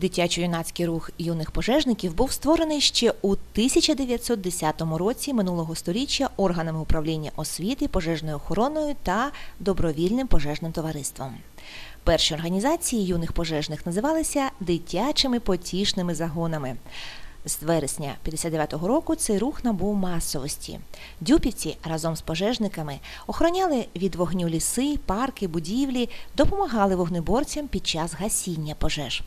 Дитячо-юнацький рух юних пожежників був створений ще у 1910 році минулого століття органами управління освіти, пожежною охороною та добровільним пожежним товариством. Перші організації юних пожежних називалися дитячими потішними загонами. З вересня 59-го року цей рух набув масовості. Дюпівці разом з пожежниками охороняли від вогню ліси, парки, будівлі, допомагали вогнеборцям під час гасіння пожеж.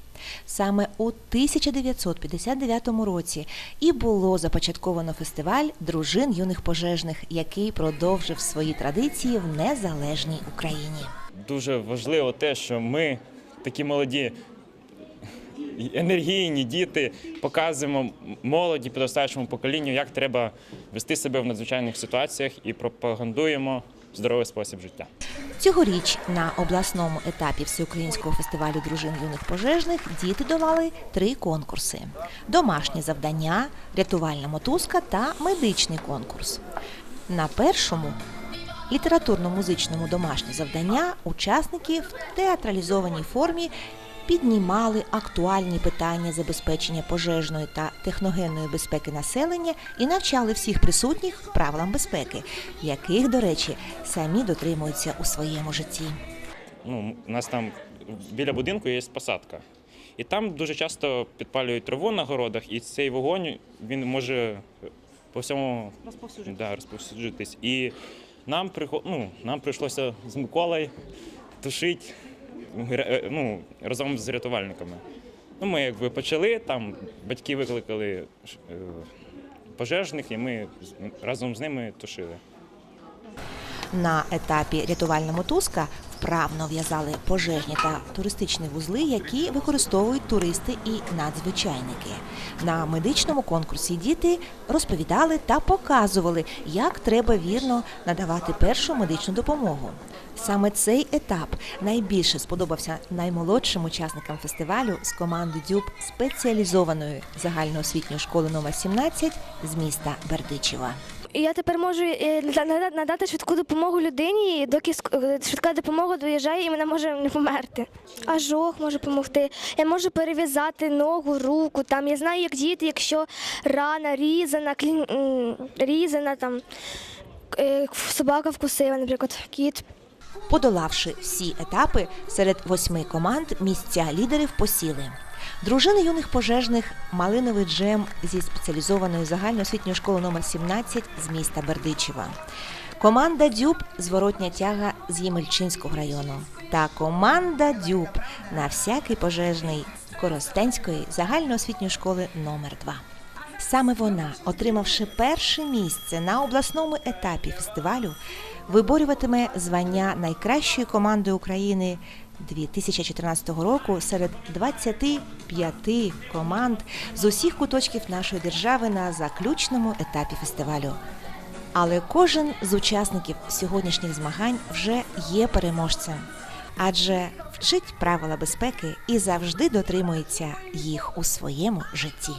Саме у 1959 році і було започатковано фестиваль дружин юних пожежних, який продовжив свої традиції в незалежній Україні. Дуже важливо те, що ми такі молоді. Енергійні діти показуємо молоді підростаючому поколінню, як треба вести себе в надзвичайних ситуаціях і пропагандуємо здоровий спосіб життя. Цьогоріч на обласному етапі всеукраїнського фестивалю дружин юних пожежних діти долали три конкурси: домашнє завдання, рятувальна мотузка та медичний конкурс. На першому літературно-музичному домашнє завдання учасники в театралізованій формі піднімали актуальні питання забезпечення пожежної та техногенної безпеки населення і навчали всіх присутніх правилам безпеки, яких, до речі, самі дотримуються у своєму житті. Ну, у нас там біля будинку є посадка. І там дуже часто підпалюють траву на городах, і цей вогонь він може по всьому. Да, розповсюджуватись. І нам, прихо- ну, нам прийшлося з Миколою тушити ну, разом з рятувальниками. Ну, ми якби почали, там батьки викликали е, пожежних, і ми разом з ними тушили. На етапі рятувального мотузка вправно в'язали пожежні та туристичні вузли, які використовують туристи і надзвичайники. На медичному конкурсі діти розповідали та показували, як треба вірно надавати першу медичну допомогу. Саме цей етап найбільше сподобався наймолодшим учасникам фестивалю з команди ДЮБ спеціалізованої загальноосвітньої школи номер 17 з міста Бердичева. І я тепер можу е, надати швидку допомогу людині, доки е, швидка допомога доїжджає і вона може не померти. Ожог може допомогти. Я можу перев'язати ногу, руку. Там я знаю, як діти, якщо рана різана, клін... різана, там е, собака вкусила, наприклад, кіт. Подолавши всі етапи, серед восьми команд місця лідерів посіли. Дружини юних пожежних Малиновий джем зі спеціалізованої загальноосвітньої школи номер 17 з міста Бердичева. Команда Дюб зворотня тяга з Ємельчинського району. Та команда Дюб на всякий пожежний Коростенської загальноосвітньої школи номер 2 Саме вона, отримавши перше місце на обласному етапі фестивалю, виборюватиме звання найкращої команди України 2014 року серед 25 команд з усіх куточків нашої держави на заключному етапі фестивалю. Але кожен з учасників сьогоднішніх змагань вже є переможцем, адже вчить правила безпеки і завжди дотримується їх у своєму житті.